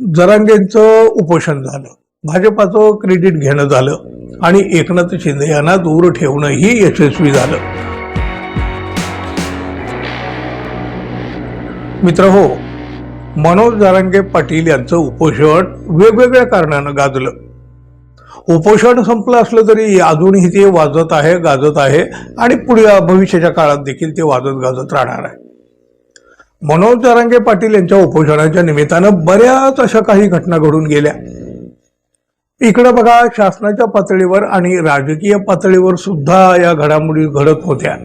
जरांगेंचं उपोषण झालं. भाजपाचं क्रेडिट घेणं झालं आणि एकनाथ शिंदे यांना दूर ठेवणंही यशस्वी झालं. मित्र हो मनोज जरांगे पाटील यांचं उपोषण वेगवेगळ्या कारणानं गाजलं. उपोषण संपलं असलं तरी अजूनही ते वाजत आहे गाजत आहे आणि पुढे भविष्याच्या काळात देखील ते वाजत गाजत राहणार आहे. मनोज जरांगे पाटील यांच्या उपोषणाच्या निमित्तानं बऱ्याच अशा काही घटना घडून गेल्या. इकडं बघा शासनाच्या पातळीवर आणि राजकीय पातळीवर सुद्धा या घडामोडी घडत होत्या.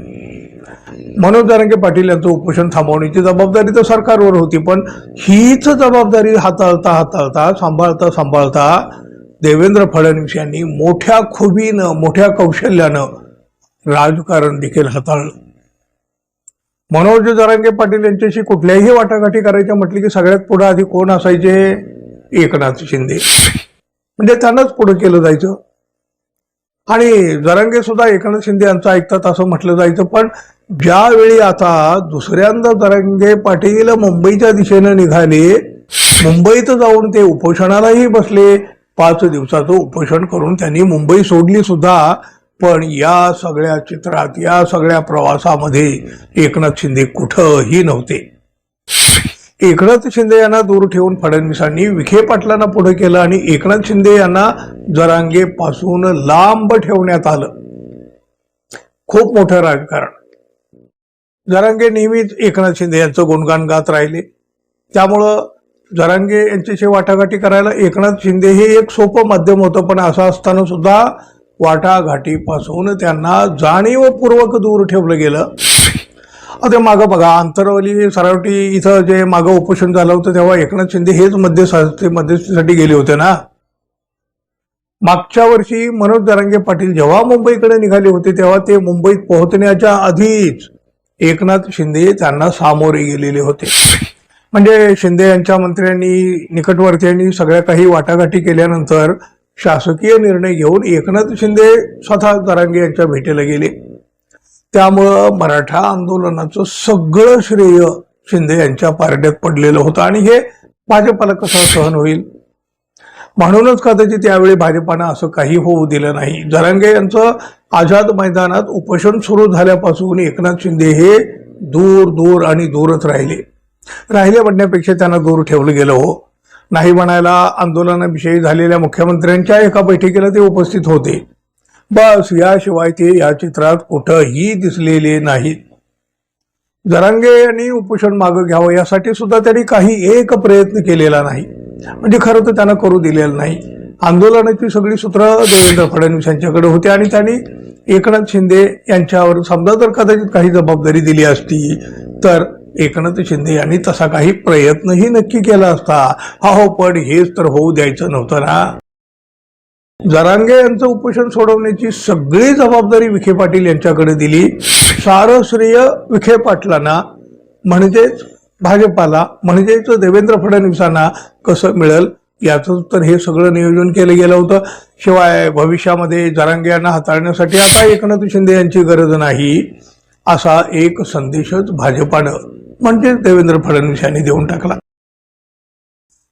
मनोज जरांगे पाटील यांचं उपोषण थांबवण्याची जबाबदारी तर सरकारवर होती पण हीच जबाबदारी हाताळता हाताळता सांभाळता सांभाळता देवेंद्र फडणवीस यांनी मोठ्या खुबीनं मोठ्या कौशल्यानं राजकारण देखील हाताळलं. मनोज जरांगे पाटील यांच्याशी कुठल्याही वाटाघाटी करायच्या म्हटली की सगळ्यात पुढे आधी कोण असायचे? एकनाथ शिंदे. म्हणजे त्यांनाच पुढे केलं जायचं. आणि जरांगे सुद्धा एकनाथ शिंदे यांचं ऐकतात असं म्हटलं जायचं. पण ज्यावेळी आता दुसऱ्यांदा जरांगे पाटील मुंबईच्या दिशेनं निघाले मुंबईत जाऊन ते उपोषणालाही बसले. पाच दिवसाचं उपोषण करून त्यांनी मुंबई सोडली सुद्धा. पण या सगळ्या चित्रात या सगळ्या प्रवासामध्ये एकनाथ शिंदे कुठंही नव्हते. एकनाथ शिंदे यांना दूर ठेवून फडणवीसांनी विखे पाटलांना पुढे केलं आणि एकनाथ शिंदे यांना जरांगे पासून लांब ठेवण्यात आलं. खूप मोठं राजकारण. जरांगे नेहमीच एकनाथ शिंदे यांचं गुणगान गात राहिले. त्यामुळं जरांगे यांच्याशी वाटाघाटी करायला एकनाथ शिंदे हे एक सोपं माध्यम होतं पण असं असताना सुद्धा वाटाघाटीपासून त्यांना जाणीवपूर्वक दूर ठेवलं गेलं. आता मागं बघा आंतरवली सरावटी इथं जे मागं उपोषण झालं होतं तेव्हा एकनाथ शिंदे हेच मध्य मध्यस्थीसाठी गेले होते ना? मागच्या वर्षी मनोज दरांगे पाटील जेव्हा मुंबईकडे निघाले होते तेव्हा ते मुंबईत पोहोचण्याच्या आधीच एकनाथ शिंदे त्यांना सामोरे गेलेले होते. म्हणजे शिंदे यांच्या मंत्र्यांनी निकटवर्तीयांनी सगळ्या काही वाटाघाटी केल्यानंतर शासकीय निर्णय घेऊन एकनाथ शिंदे स्वतः दरांगे यांच्या भेटीला गेले. त्यामुळं मराठा आंदोलनाचं सगळं श्रेय शिंदे यांच्या पारड्यात पडलेलं होतं आणि हे भाजपाला कसं सहन होईल? म्हणूनच कदाचित त्यावेळी भाजपानं असं काही होऊ दिलं नाही. जरांगे यांचं आझाद मैदानात उपोषण सुरू झाल्यापासून एकनाथ शिंदे हे दूर दूर आणि दूरच राहिले. राहिले म्हणण्यापेक्षा त्यांना दूर ठेवलं गेलं हो. नाही म्हणायला आंदोलनाविषयी झालेल्या मुख्यमंत्र्यांच्या एका बैठकीला ते उपस्थित होते. बस याशिवाय ते या चित्रात कुठंही दिसलेले नाहीत. जरांगे यांनी उपोषण मागं घ्यावं यासाठी सुद्धा त्यांनी काही एक प्रयत्न केलेला नाही. म्हणजे खरं तर त्यांना करू दिलेलं नाही. आंदोलनाची सगळी सूत्र देवेंद्र फडणवीस यांच्याकडे होती आणि त्यांनी एकनाथ शिंदे यांच्यावर समजा जर कदाचित काही जबाबदारी दिली असती तर एकनाथ शिंदे यांनी तसा काही प्रयत्नही नक्की केला असता हा हो पण हेच तर होऊ द्यायचं नव्हतं ना. जरांगे यांचं उपोषण सोडवण्याची सगळी जबाबदारी विखे पाटील यांच्याकडे दिली. सारं श्रेय विखे पाटलांना म्हणजेच भाजपाला म्हणजेच देवेंद्र फडणवीसांना कसं मिळेल याचं तर हे सगळं नियोजन केलं गेलं होतं. शिवाय भविष्यामध्ये जरांगे यांना हाताळण्यासाठी आता एकनाथ शिंदे यांची गरज नाही असा एक संदेशच भाजपानं म्हणजे देवेंद्र फडणवीस यांनी देऊन टाकला.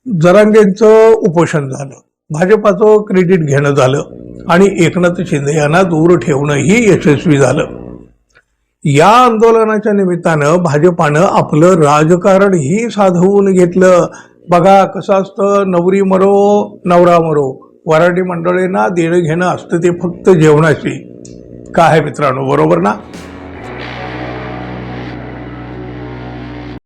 जरांगेंचं उपोषण झालं. भाजपाचं क्रेडिट घेणं झालं आणि एकनाथ शिंदे यांना दूर ठेवणंही यशस्वी झालं. या आंदोलनाच्या निमित्तानं भाजपानं आपलं राजकारणही साधवून घेतलं. बघा कसं असतं नवरी मरो नवरा मरो. वराठी मंडळींना देणं घेणं असतं ते फक्त जेवणाची काय मित्रांनो बरोबर ना?